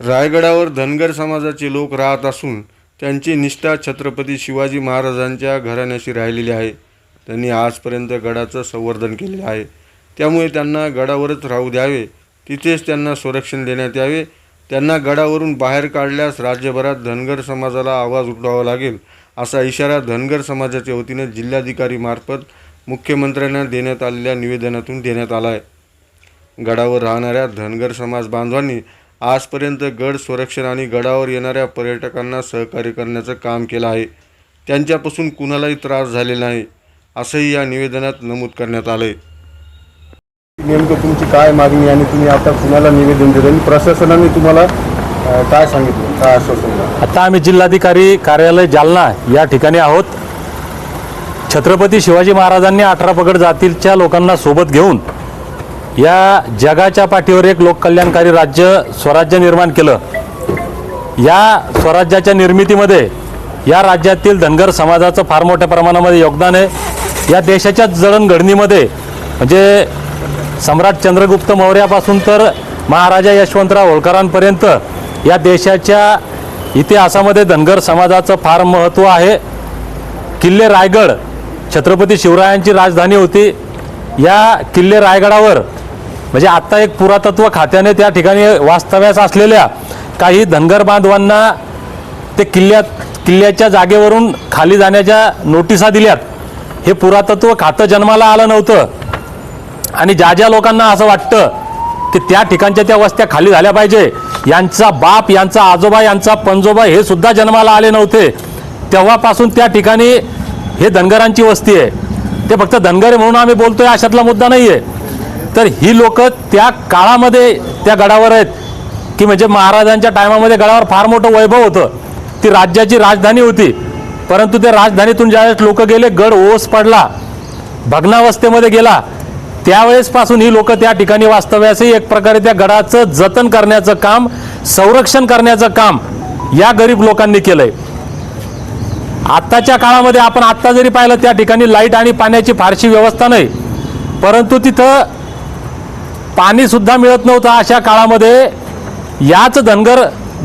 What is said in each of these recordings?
रायगडावर धनगर समाजाचे लोक राहत असून त्यांची निष्ठा छत्रपती शिवाजी महाराजांच्या घराण्याशी राहिलेली आहे. त्यांनी आजपर्यंत गडाचं संवर्धन केलेलं आहे. त्यामुळे त्यांना गडावरच राहू द्यावे. तिथेच त्यांना संरक्षण देण्यात यावे. त्यांना गडावरून बाहेर काढल्यास राज्यभरात धनगर समाजाला आवाज उठवावा लागेल असा इशारा धनगर समाजाच्या वतीने जिल्हाधिकारी मार्फत मुख्यमंत्र्यांना देण्यात आलेल्या निवेदनातून देण्यात आला आहे. गडावर राहणाऱ्या धनगर समाज बांधवांनी आजपर्यंत गड संरक्षण आणि गडावर येणाऱ्या पर्यटकांना सहकार्य करण्याचं काम केलं आहे. त्यांच्यापासून कुणालाही त्रास झालेला नाही असंही या निवेदनात नमूद करण्यात आलं आहे नेमकं तुमची काय मागणी आणि तुम्ही आता कुणाला निवेदन दिलं आणि प्रशासनाने तुम्हाला अं, काय सांगितलं? काय आश्वासन दिलं? आता आम्ही जिल्हाधिकारी कार्यालय जालना या ठिकाणी आहोत. छत्रपती शिवाजी महाराजांनी अठरा पगड जातीच्या लोकांना सोबत घेऊन या जगाच्या पाठीवर एक लोककल्याणकारी राज्य स्वराज्य निर्माण केलं. या स्वराज्याच्या निर्मितीमध्ये या राज्यातील धनगर समाजाचं फार मोठ्या प्रमाणामध्ये योगदान आहे. या देशाच्या जडणघडणीमध्ये म्हणजे सम्राट चंद्रगुप्त मौर्यापासून तर महाराजा यशवंतराव होळकरांपर्यंत या देशाच्या इतिहासामध्ये धनगर समाजाचं फार महत्त्व आहे. किल्ले रायगड छत्रपती शिवरायांची राजधानी होती. या किल्ले रायगडावर म्हणजे आत्ता एक पुरातत्व खात्याने त्या ठिकाणी वास्तव्यास असलेल्या काही धनगर बांधवांना ते किल्ल्यात किल्ल्याच्या जागेवरून खाली जाण्याच्या नोटिसा दिल्यात. हे पुरातत्व खातं जन्माला आलं नव्हतं. आणि ज्या ज्या लोकांना असं वाटतं की त्या ठिकाणच्या त्या वस्त्या खाली झाल्या पाहिजे यांचा बाप यांचा आजोबा यांचा पंजोबा हे सुद्धा जन्माला आले नव्हते. तेव्हापासून त्या ठिकाणी हे धनगरांची वस्ती आहे. ते फक्त धनगर म्हणून आम्ही बोलतोय अशातला मुद्दा नाही आहे तर ही लोक त्या काळामध्ये त्या गडावर आहेत. की म्हणजे महाराजांच्या टायमामध्ये गडावर फार मोठं वैभव होतं. ती राज्याची राजधानी होती. परंतु त्या राजधानीतून ज्यावेळेस लोक गेले गड ओस पडला भग्नावस्थेमध्ये गेला त्यावेळेसपासून ही लोक त्या ठिकाणी वास्तव्यासही एक प्रकारे त्या गडाचं जतन करण्याचं काम संरक्षण करण्याचं काम या गरीब लोकांनी केलंय. आत्ताच्या काळामध्ये आपण आत्ता जरी पाहिलं त्या ठिकाणी लाइट आणि पाण्याची फारशी व्यवस्था नाही. परंतु तिथं पाणी सुद्धा मिळत नव्हतं अशा काळामध्ये. याच धनगर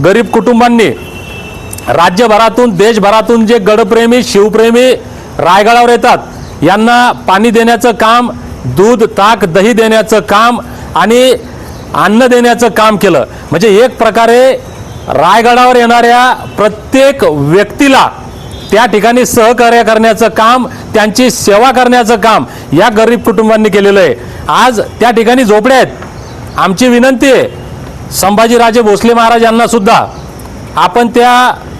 गरीब कुटुंबांनी राज्यभरातून देशभरातून जे गडप्रेमी शिवप्रेमी रायगडावर येतात यांना पाणी देण्याचं काम दूध ताक दही देण्याचं काम आणि अन्न देण्याचं काम केलं. म्हणजे एक प्रकारे रायगडावर येणाऱ्या प्रत्येक व्यक्तीला त्या ठिकाणी सहकार्य करण्याचं काम त्यांची सेवा करण्याचं काम या गरीब कुटुंबांनी केलेलं आहे. आज त्या ठिकाणी झोपड्या आहेत. आमची विनंती आहे संभाजीराजे भोसले महाराज यांना सुद्धा आपण त्या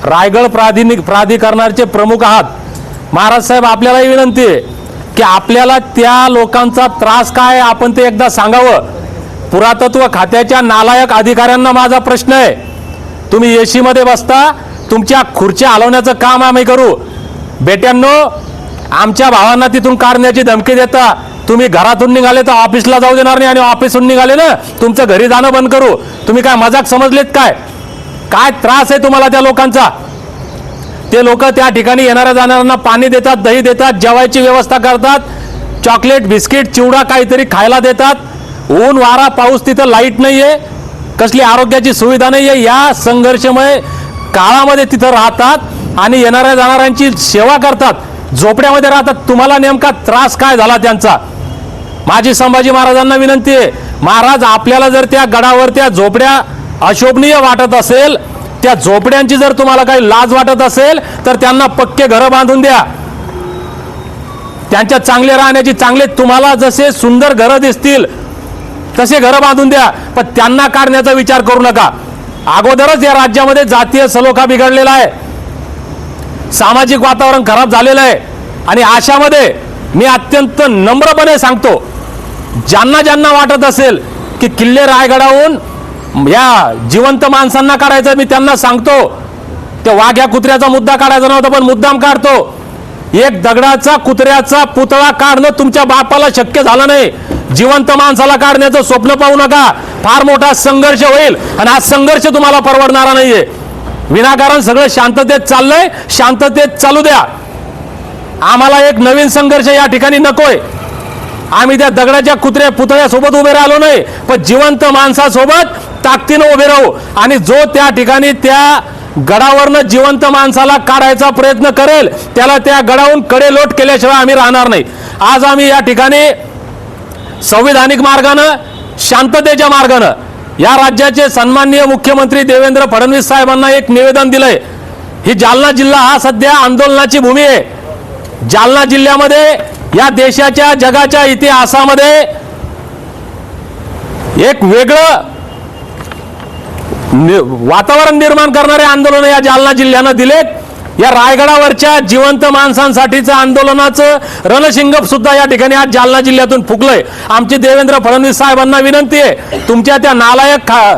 रायगड प्राधिनिक प्राधिकरणाचे प्रमुख आहात. महाराज साहेब आपल्यालाही विनंती आहे की आपल्याला त्या लोकांचा त्रास काय आहे आपण ते एकदा सांगावं. पुरातत्व खात्याच्या नालायक अधिकाऱ्यांना माझा प्रश्न आहे. तुम्ही एशीमध्ये बसता तुमच्या खुर्च्या हलवण्याचं काम आम्ही करू. बेट्यांनो आमच्या भावांना तिथून काढण्याची धमकी देता. तुम्ही घरातून निघाले तर ऑफिसला जाऊ देणार नाही आणि ऑफिसहून निघाले ना तुमचं घरी जाणं बंद करू. तुम्ही काय मजाक समजलेत काय? काय त्रास आहे तुम्हाला त्या लोकांचा? ते लोक त्या ठिकाणी येणाऱ्या जाणाऱ्यांना पाणी देतात दही देतात जेवायची व्यवस्था करतात. चॉकलेट बिस्किट चिवडा काहीतरी खायला देतात. ऊन वारा पाऊस तिथं लाइट नाही आहे कसली आरोग्याची सुविधा नाही आहे या संघर्षमय काळामध्ये तिथं राहतात आणि येणाऱ्या जाणाऱ्यांची सेवा करतात. झोपड्यामध्ये राहतात. तुम्हाला नेमका त्रास काय झाला त्यांचा? माझी संभाजी महाराजांना विनंती आहे महाराज आपल्याला जर त्या गडावर त्या झोपड्या अशोभनीय वाटत असेल त्या झोपड्यांची जर तुम्हाला काही लाज वाटत असेल तर त्यांना पक्के घरं बांधून द्या. त्यांच्या चांगले राहण्याची चांगले तुम्हाला जसे सुंदर घरं दिसतील तसे घरं बांधून द्या. पण त्यांना काढण्याचा विचार करू नका. अगोदरच या राज्यामध्ये जातीय सलोखा बिघडलेला आहे. सामाजिक वातावरण खराब झालेलं आहे. आणि अशामध्ये मी अत्यंत नम्रपणे सांगतो ज्यांना ज्यांना वाटत असेल की किल्ले रायगडाहून या जिवंत माणसांना काढायचं मी त्यांना सांगतो. ते वाघ्या कुत्र्याचा मुद्दा काढायचा नव्हता पण मुद्दाम काढतो. एक दगडाचा कुत्र्याचा पुतळा काढणं तुमच्या बापाला शक्य झालं नाही. जिवंत माणसाला काढण्याचं स्वप्न पाहू नका. फार मोठा संघर्ष होईल आणि हा संघर्ष तुम्हाला परवडणारा नाहीये. विनाकारण सगळं शांततेत चाललंय. शांततेत चालू द्या. आम्हाला एक नवीन संघर्ष या ठिकाणी नकोय. आम्ही त्या दगडाच्या कुत्र्या पुतळ्यासोबत उभे राहिलो नाही पण जिवंत माणसासोबत ताकदीनं उभे राहू आणि जो त्या ठिकाणी त्या गडावरनं जिवंत माणसाला काढायचा प्रयत्न करेल त्याला त्या गडाहून कडे लोट केल्याशिवाय आम्ही राहणार नाही. आज आम्ही या ठिकाणी संविधानिक मार्गानं शांततेच्या मार्गानं. या राज्याचे सन्माननीय मुख्यमंत्री देवेंद्र फडणवीस साहेबांना एक निवेदन दिलंय. ही जालना जिल्हा हा सध्या आंदोलनाची भूमी आहे. जालना जिल्ह्यामध्ये या देशाच्या जगाच्या इतिहासामध्ये एक वेगळं वातावरण निर्माण करणारे आंदोलन या जालना जिल्ह्यानं दिलेत. या रायगडावरच्या जिवंत माणसांसाठीचं आंदोलनाचं रणशिंगप सुद्धा या ठिकाणी आज जालना जिल्ह्यातून फुकलंय. आमची देवेंद्र फडणवीस साहेबांना विनंती आहे. तुमच्या त्या नालायक खा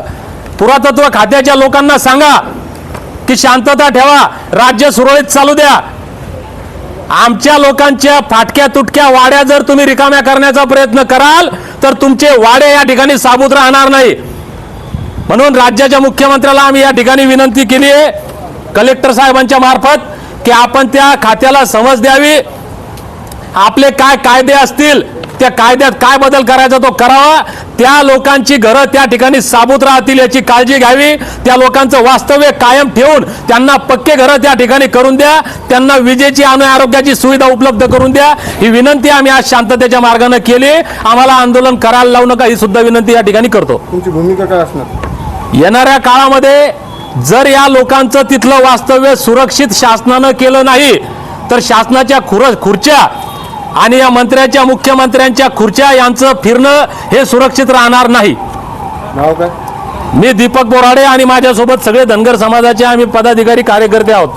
पुरातत्व खात्याच्या लोकांना सांगा की शांतता ठेवा राज्य सुरळीत चालू द्या. आमच्या लोकांच्या फाटक्या तुटक्या वाड्या जर तुम्ही रिकाम्या करण्याचा प्रयत्न कराल तर तुमचे वाडे या ठिकाणी साबूत राहणार नाही. म्हणून राज्याच्या मुख्यमंत्र्याला आम्ही या ठिकाणी विनंती केली आहे. कलेक्टर साहेबांच्या मार्फत की आपण त्या खात्याला समज द्यावी. आपले काय कायदे असतील त्या कायद्यात काय बदल करायचा तो करावा. त्या लोकांची घरं त्या ठिकाणी साबूत राहतील याची काळजी घ्यावी. त्या लोकांचं वास्तव्य कायम ठेवून त्यांना पक्के घरं त्या ठिकाणी करून द्या. त्यांना विजेची आणि आरोग्याची सुविधा उपलब्ध करून द्या. ही विनंती आम्ही आज शांततेच्या मार्गाने केली. आम्हाला आंदोलन करायला लावू नका ही सुद्धा विनंती या ठिकाणी करतो. तुमची भूमिका काय असणार? येणाऱ्या काळामध्ये जर या लोकांचं तिथलं वास्तव्य सुरक्षित शासनानं केलं नाही तर शासनाच्या खुर खुर्च्या आणि या मंत्र्याच्या मुख्यमंत्र्यांच्या खुर्च्या यांचं फिरणं हे सुरक्षित राहणार नाही. मी दीपक बोराडे आणि माझ्यासोबत सगळे धनगर समाजाचे आम्ही पदाधिकारी कार्यकर्ते आहोत.